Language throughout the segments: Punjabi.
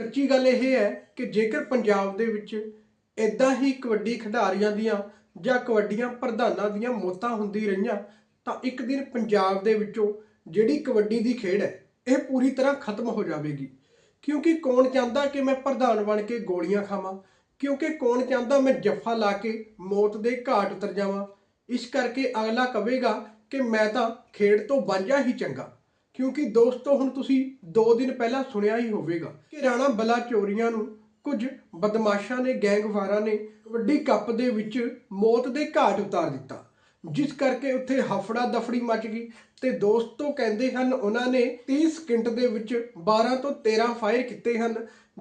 ਸੱਚੀ ਗੱਲ ਇਹ ਹੈ ਕਿ ਜੇਕਰ ਪੰਜਾਬ ਦੇ ਵਿੱਚ ਇਦਾਂ ਹੀ ਕਬੱਡੀ ਖਿਡਾਰੀਆਂ ਦੀਆਂ ਜਾਂ ਕਬੱਡੀਆਂ ਪ੍ਰਧਾਨਾਂ ਦੀਆਂ ਮੌਤਾਂ ਹੁੰਦੀ ਰਹੀਆਂ, ਤਾਂ ਇੱਕ ਦਿਨ ਪੰਜਾਬ ਦੇ ਵਿੱਚੋਂ ਜਿਹੜੀ ਕਬੱਡੀ ਦੀ ਖੇਡ ਹੈ, ਇਹ ਪੂਰੀ ਤਰ੍ਹਾਂ ਖਤਮ ਹੋ ਜਾਵੇਗੀ। ਕਿਉਂਕਿ ਕੌਣ ਚਾਹੁੰਦਾ ਕਿ ਮੈਂ ਪ੍ਰਧਾਨ ਬਣ ਕੇ ਗੋਲੀਆਂ ਖਾਵਾਂ? ਕਿਉਂਕਿ ਕੌਣ ਚਾਹੁੰਦਾ ਮੈਂ ਜੱਫਾ ਲਾ ਕੇ ਮੌਤ ਦੇ ਘਾਟ ਉਤਰ ਜਾਵਾਂ? ਇਸ ਕਰਕੇ ਅਗਲਾ ਕਹੇਗਾ ਕਿ ਮੈਂ ਤਾਂ ਖੇਡ ਤੋਂ ਵਾਂਝਾ ਹੀ ਚੰਗਾ। ਕਿਉਂਕਿ ਦੋਸਤੋ, ਹੁਣ ਤੁਸੀਂ 2 ਦਿਨ ਪਹਿਲਾਂ ਸੁਣਿਆ ਹੀ ਹੋਵੇਗਾ ਕਿ ਰਾਣਾ ਬਲਾ ਚੋਰੀਆਂ ਨੂੰ ਕੁਝ ਬਦਮਾਸ਼ਾਂ ਨੇ, ਗੈਂਗਵਾਰਾਂ ਨੇ ਵੱਡੀ ਕੱਪ ਦੇ ਵਿੱਚ ਮੌਤ ਦੇ ਘਾਟ ਉਤਾਰ ਦਿੱਤਾ। ਜਿਸ ਕਰਕੇ ਉੱਥੇ ਹਫੜਾ ਦਫੜੀ ਮਚ ਗਈ ਤੇ ਦੋਸਤੋ ਕਹਿੰਦੇ ਹਨ, ਉਹਨਾਂ ਨੇ 30 ਸਕਿੰਟ ਦੇ ਵਿੱਚ 12 ਤੋਂ 13 ਫਾਇਰ ਕੀਤੇ ਹਨ,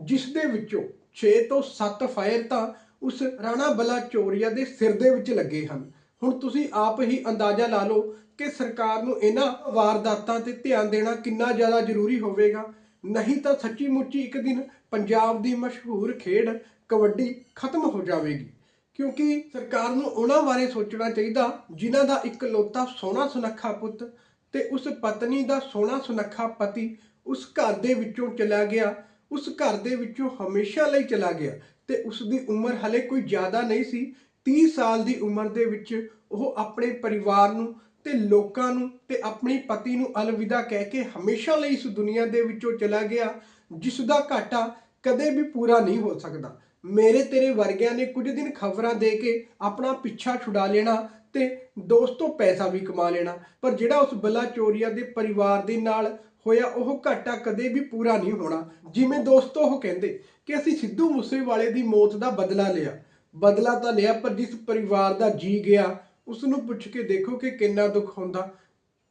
ਜਿਸ ਦੇ ਵਿੱਚੋਂ 6 ਤੋਂ 7 ਫਾਇਰ ਤਾਂ ਉਸ ਰਾਣਾ ਬਲਾ ਬਲਾਚੌਰੀਆ ਦੇ ਸਿਰ ਦੇ ਵਿੱਚ ਲੱਗੇ ਹਨ। ਹੁਣ ਤੁਸੀਂ ਆਪ ਹੀ ਅੰਦਾਜ਼ਾ ਲਾ ਲਓ ਕਿ ਸਰਕਾਰ ਨੂੰ ਇਹਨਾਂ ਵਾਰਦਾਤਾਂ ਤੇ ਧਿਆਨ ਦੇਣਾ ਕਿੰਨਾ ਜ਼ਿਆਦਾ ਜ਼ਰੂਰੀ ਹੋਵੇਗਾ। ਨਹੀਂ ਤਾਂ ਸੱਚੀ ਮੁੱਚੀ ਇੱਕ ਦਿਨ ਪੰਜਾਬ ਦੀ ਮਸ਼ਹੂਰ ਖੇਡ ਕਬੱਡੀ ਖਤਮ ਹੋ ਜਾਵੇਗੀ। ਕਿਉਂਕਿ ਸਰਕਾਰ ਨੂੰ ਉਹਨਾਂ ਬਾਰੇ ਸੋਚਣਾ ਚਾਹੀਦਾ ਜਿਨ੍ਹਾਂ ਦਾ ਇਕਲੌਤਾ ਸੋਹਣਾ ਸੁਨੱਖਾ ਪੁੱਤ ਤੇ ਉਸ ਪਤਨੀ ਦਾ ਸੋਹਣਾ ਸੁਨੱਖਾ ਪਤੀ ਉਸ ਘਰ ਦੇ ਵਿੱਚੋਂ ਚਲਾ ਗਿਆ, ਉਸ ਘਰ ਦੇ ਵਿੱਚੋਂ ਹਮੇਸ਼ਾ ਲਈ ਚਲਾ ਗਿਆ ਤੇ ਉਸ ਦੀ ਉਮਰ ਹਲੇ ਕੋਈ ਜ਼ਿਆਦਾ ਨਹੀਂ ਸੀ 30 ਸਾਲ ਦੀ ਉਮਰ ਦੇ ਵਿੱਚ ਉਹ ਆਪਣੇ ਪਰਿਵਾਰ ਨੂੰ ਤੇ ਲੋਕਾਂ ਨੂੰ ਤੇ ਆਪਣੀ ਪਤੀ ਨੂੰ ਅਲਵਿਦਾ ਕਹਿ ਕੇ ਹਮੇਸ਼ਾ ਲਈ ਇਸ ਦੁਨੀਆ ਦੇ ਵਿੱਚੋਂ ਚਲਾ ਗਿਆ, ਜਿਸ ਦਾ ਘਾਟਾ ਕਦੇ ਵੀ ਪੂਰਾ ਨਹੀਂ ਹੋ ਸਕਦਾ। ਮੇਰੇ ਤੇਰੇ ਵਰਗਿਆਂ ਨੇ ਕੁਝ ਦਿਨ ਖਬਰਾਂ ਦੇ ਕੇ ਆਪਣਾ ਪਿੱਛਾ ਛੁਡਾ ਲੈਣਾ ਤੇ ਦੋਸਤੋ ਪੈਸਾ ਵੀ ਕਮਾ ਲੈਣਾ, ਪਰ ਜਿਹੜਾ ਉਸ ਬੱਲਾ ਚੋਰੀਆ ਦੇ ਪਰਿਵਾਰ ਦੇ ਨਾਲ ਹੋਇਆ, ਉਹ ਘਾਟਾ ਕਦੇ ਵੀ ਪੂਰਾ ਨਹੀਂ ਹੋਣਾ। ਜਿਵੇਂ ਦੋਸਤੋ ਉਹ ਕਹਿੰਦੇ ਕਿ ਅਸੀਂ ਸਿੱਧੂ ਮੂਸੇਵਾਲੇ ਦੀ ਮੌਤ ਦਾ ਬਦਲਾ ਲਿਆ। ਬਦਲਾ ਤਾਂ ਲਿਆ, ਪਰ ਜਿਸ ਪਰਿਵਾਰ ਦਾ ਜੀ ਗਿਆ ਉਸ ਨੂੰ ਪੁੱਛ ਕੇ ਦੇਖੋ ਕਿ ਕਿੰਨਾ ਦੁੱਖ ਹੁੰਦਾ।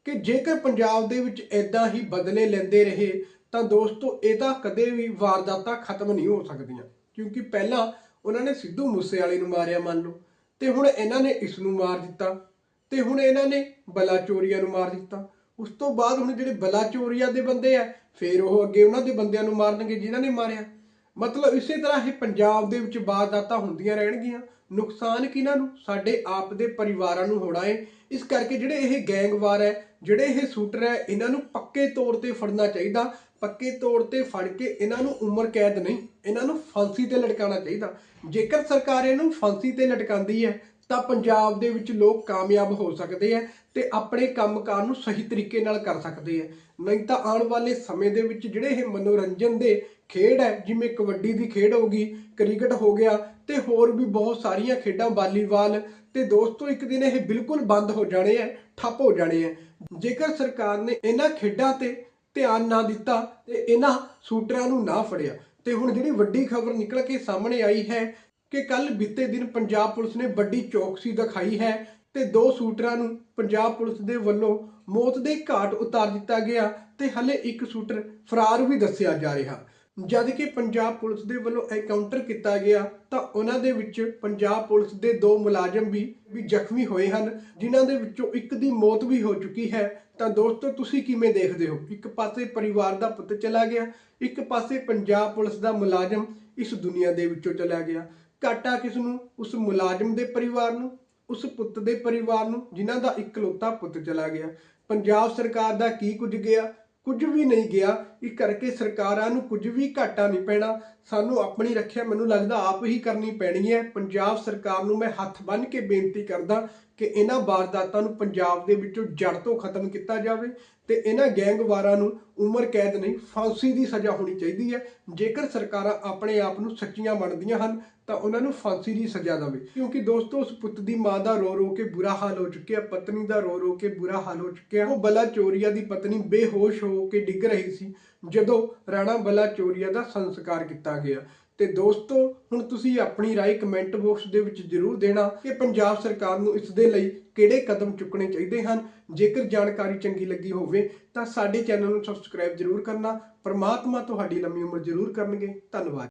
ਕਿ ਜੇਕਰ ਪੰਜਾਬ ਦੇ ਵਿੱਚ ਐਦਾਂ ਹੀ ਬਦਲੇ ਲੈਂਦੇ ਰਹੇ, ਤਾਂ ਦੋਸਤੋ, ਇਹ ਤਾਂ ਕਦੇ ਵੀ ਵਾਰਦਾਤਾਂ ਖਤਮ ਨਹੀਂ ਹੋ ਸਕਦੀਆਂ। ਕਿਉਂਕਿ ਪਹਿਲਾਂ ਉਹਨਾਂ ਨੇ ਸਿੱਧੂ ਮੂਸੇਵਾਲੇ ਨੂੰ ਮਾਰਿਆ, ਮੰਨ ਲਓ। ਤੇ ਹੁਣ ਇਹਨਾਂ ਨੇ ਇਸ ਨੂੰ ਮਾਰ ਦਿੱਤਾ। ਤੇ ਹੁਣ ਇਹਨਾਂ ਨੇ ਬਲਾਚੋਰੀਆ ਨੂੰ ਮਾਰ ਦਿੱਤਾ। ਉਸ ਤੋਂ ਬਾਅਦ ਹੁਣ ਜਿਹੜੇ ਬਲਾਚੋਰੀਆ ਦੇ ਬੰਦੇ ਆ, ਫੇਰ ਉਹ ਅੱਗੇ ਉਹਨਾਂ ਦੇ ਬੰਦਿਆਂ ਨੂੰ ਮਾਰਨਗੇ, ਜਿਨ੍ਹਾਂ ਨੇ ਮਾਰਿਆ। ਮਤਲਬ ਇਸੇ ਤਰ੍ਹਾਂ ਇਹ ਪੰਜਾਬ ਦੇ ਵਿੱਚ ਵਾਰਦਾਤਾਂ ਹੁੰਦੀਆਂ ਰਹਿਣਗੀਆਂ। ਨੁਕਸਾਨ ਕਿਹਨਾਂ ਨੂੰ? ਸਾਡੇ ਆਪ ਦੇ ਪਰਿਵਾਰਾਂ ਨੂੰ ਹੋਣਾ ਹੈ ਇਸ ਕਰਕੇ ਜਿਹੜੇ ਇਹ ਗੈਂਗਵਾਰ ਹੈ, ਜਿਹੜੇ ਇਹ ਸ਼ੂਟਰ ਹੈ, ਇਹਨਾਂ ਨੂੰ ਪੱਕੇ ਤੌਰ ਤੇ ਫੜਨਾ ਚਾਹੀਦਾ। ਪੱਕੇ ਤੌਰ ਤੇ ਫੜ ਕੇ ਇਹਨਾਂ ਨੂੰ ਉਮਰ ਕੈਦ ਨਹੀਂ, ਇਹਨਾਂ ਨੂੰ ਫਾਂਸੀ ਤੇ ਲਟਕਾਉਣਾ ਚਾਹੀਦਾ। ਜੇਕਰ ਸਰਕਾਰ ਇਹਨੂੰ ਫਾਂਸੀ ਤੇ ਲਟਕਾਉਂਦੀ ਹੈ ਤਾਂ ਪੰਜਾਬ ਦੇ ਵਿੱਚ ਲੋਕ ਕਾਮਯਾਬ ਹੋ ਸਕਦੇ ਆ ਤੇ ਆਪਣੇ ਕੰਮਕਾਰ ਨੂੰ ਸਹੀ ਤਰੀਕੇ ਨਾਲ ਕਰ ਸਕਦੇ ਆ। ਨਹੀਂ ਤਾਂ ਆਉਣ ਵਾਲੇ ਸਮੇਂ ਦੇ ਵਿੱਚ ਜਿਹੜੇ ਇਹ ਮਨੋਰੰਜਨ ਦੇ ਖੇਡ ਹੈ, ਜਿਵੇਂ ਕਬੱਡੀ ਦੀ ਖੇਡ ਹੋ ਗਈ, ਕ੍ਰਿਕਟ ਹੋ ਗਿਆ ਤੇ ਹੋਰ ਵੀ ਬਹੁਤ ਸਾਰੀਆਂ ਖੇਡਾਂ, ਵਾਲੀਬਾਲ ਤੇ ਦੋਸਤੋ ਇੱਕ ਦਿਨ ਇਹ ਬਿਲਕੁਲ ਬੰਦ ਹੋ ਜਾਣੇ ਆ, ਠੱਪ ਹੋ ਜਾਣੇ ਆ। ਜੇਕਰ ਸਰਕਾਰ ਨੇ ਇਹਨਾਂ ਖੇਡਾਂ ਤੇ ਧਿਆਨ ਨਾ ਦਿੱਤਾ ਤੇ ਇਹਨਾਂ ਸ਼ੂਟਰਾਂ ਨੂੰ ਨਾ ਫੜਿਆ ਤੇ ਹੁਣ ਜਿਹੜੀ ਵੱਡੀ ਖਬਰ ਨਿਕਲ ਕੇ ਸਾਹਮਣੇ ਆਈ ਹੈ ਕਿ ਕੱਲ ਬੀਤੇ ਦਿਨ ਪੰਜਾਬ ਪੁਲਿਸ ਨੇ ਵੱਡੀ ਚੌਕਸੀ ਦਿਖਾਈ ਹੈ ਤੇ ਦੋ ਸ਼ੂਟਰਾਂ ਨੂੰ ਪੰਜਾਬ ਪੁਲਿਸ ਦੇ ਵੱਲੋਂ ਮੌਤ ਦੇ ਘਾਟ ਉਤਾਰ ਦਿੱਤਾ ਗਿਆ ਤੇ ਹਲੇ ਇੱਕ ਸ਼ੂਟਰ ਫਰਾਰ ਵੀ ਦੱਸਿਆ ਜਾ ਰਿਹਾ। ਜਦ ਕਿ ਪੰਜਾਬ ਪੁਲਿਸ ਦੇ ਵੱਲੋਂ ਐਨਕਾਊਂਟਰ ਕੀਤਾ ਗਿਆ ਤਾਂ ਉਹਨਾਂ ਦੇ ਵਿੱਚ ਪੰਜਾਬ ਪੁਲਿਸ ਦੇ ਦੋ ਮੁਲਾਜ਼ਮ ਵੀ ਵੀ ਜ਼ਖਮੀ ਹੋਏ ਹਨ, ਜਿਨ੍ਹਾਂ ਦੇ ਵਿੱਚੋਂ ਇੱਕ ਦੀ ਮੌਤ ਵੀ ਹੋ ਚੁੱਕੀ ਹੈ। ਤਾਂ ਦੋਸਤੋ, ਤੁਸੀਂ ਕਿਵੇਂ ਦੇਖਦੇ ਹੋ? ਇੱਕ ਪਾਸੇ ਪਰਿਵਾਰ ਦਾ ਪੁੱਤ ਚਲਾ ਗਿਆ, ਇੱਕ ਪਾਸੇ ਪੰਜਾਬ ਪੁਲਿਸ ਦਾ ਮੁਲਾਜ਼ਮ ਇਸ ਦੁਨੀਆ ਦੇ ਵਿੱਚੋਂ ਚਲਾ ਗਿਆ। ਘਾਟਾ ਕਿਸ ਨੂੰ? ਉਸ ਮੁਲਾਜ਼ਮ ਦੇ ਪਰਿਵਾਰ ਨੂੰ, ਉਸ ਪੁੱਤ ਦੇ ਪਰਿਵਾਰ ਨੂੰ, ਜਿਨ੍ਹਾਂ ਦਾ ਇਕਲੌਤਾ ਪੁੱਤ ਚਲਾ ਗਿਆ। ਪੰਜਾਬ ਸਰਕਾਰ ਦਾ ਕੀ ਕੁਝ ਗਿਆ? ਕੁਝ ਵੀ ਨਹੀਂ ਗਿਆ। ਇਹ ਕਰਕੇ ਸਰਕਾਰਾਂ ਨੂੰ ਕੁਝ ਵੀ ਘਾਟਾ ਨਹੀਂ ਪੈਣਾ। ਸਾਨੂੰ ਆਪਣੀ ਰੱਖਿਆ ਮੈਨੂੰ ਲੱਗਦਾ ਆਪ ਹੀ ਕਰਨੀ ਪੈਣੀ ਹੈ। ਪੰਜਾਬ ਸਰਕਾਰ ਨੂੰ ਮੈਂ ਹੱਥ ਬੰਨ੍ਹ ਕੇ ਬੇਨਤੀ ਕਰਦਾ ਕਿ ਇਹਨਾਂ ਵਾਰਦਾਤਾਂ ਨੂੰ ਪੰਜਾਬ ਦੇ ਵਿੱਚੋਂ ਜੜ ਤੋਂ ਖਤਮ ਕੀਤਾ ਜਾਵੇ। ਤੇ ਇਹਨਾਂ ਗੈਂਗਵਾਰਾਂ ਨੂੰ ਉਮਰ ਕੈਦ ਨਹੀਂ, ਫਾਂਸੀ ਦੀ ਸਜ਼ਾ ਹੋਣੀ ਚਾਹੀਦੀ ਹੈ। ਜੇਕਰ ਸਰਕਾਰਾਂ ਆਪਣੇ ਆਪ ਨੂੰ ਸੱਚੀਆਂ ਮੰਨਦੀਆਂ ਹਨ, ਤਾਂ ਉਹਨਾਂ ਨੂੰ ਫਾਂਸੀ ਦੀ ਸਜ਼ਾ ਦੇਵੇ। ਕਿਉਂਕਿ ਦੋਸਤੋ, ਉਸ ਪੁੱਤ ਦੀ ਮਾਂ ਦਾ ਰੋ ਰੋ ਕੇ ਬੁਰਾ ਹਾਲ ਹੋ ਚੁੱਕਿਆ, ਪਤਨੀ ਦਾ ਰੋ ਰੋ ਕੇ ਬੁਰਾ ਹਾਲ ਹੋ ਚੁੱਕਿਆ। ਉਹ ਬਲਾ ਚੋਰੀਆ ਦੀ ਪਤਨੀ ਬੇਹੋਸ਼ ਹੋ ਕੇ ਡਿੱਗ ਰਹੀ ਸੀ, ਜਦੋਂ ਰਾਣਾ ਬਲਾ ਚੋਰੀਆ ਦਾ ਸੰਸਕਾਰ ਕੀਤਾ ਗਿਆ। ਤੇ ਦੋਸਤੋ ਹੁਣ ਤੁਸੀਂ ਆਪਣੀ رائے ਕਮੈਂਟ ਬਾਕਸ ਦੇ ਵਿੱਚ ਜਰੂਰ ਦੇਣਾ ਕਿ ਪੰਜਾਬ ਸਰਕਾਰ ਨੂੰ ਇਸ ਦੇ ਲਈ ਕਿਹੜੇ ਕਦਮ ਚੁੱਕਣੇ ਚਾਹੀਦੇ ਹਨ ਜੇਕਰ ਜਾਣਕਾਰੀ ਚੰਗੀ ਲੱਗੀ ਹੋਵੇ ਤਾਂ ਸਾਡੇ ਚੈਨਲ ਨੂੰ ਸਬਸਕ੍ਰਾਈਬ ਜਰੂਰ ਕਰਨਾ ਪਰਮਾਤਮਾ ਤੁਹਾਡੀ ਲੰਮੀ ਉਮਰ ਜਰੂਰ ਕਰਨਗੇ ਧੰਨਵਾਦ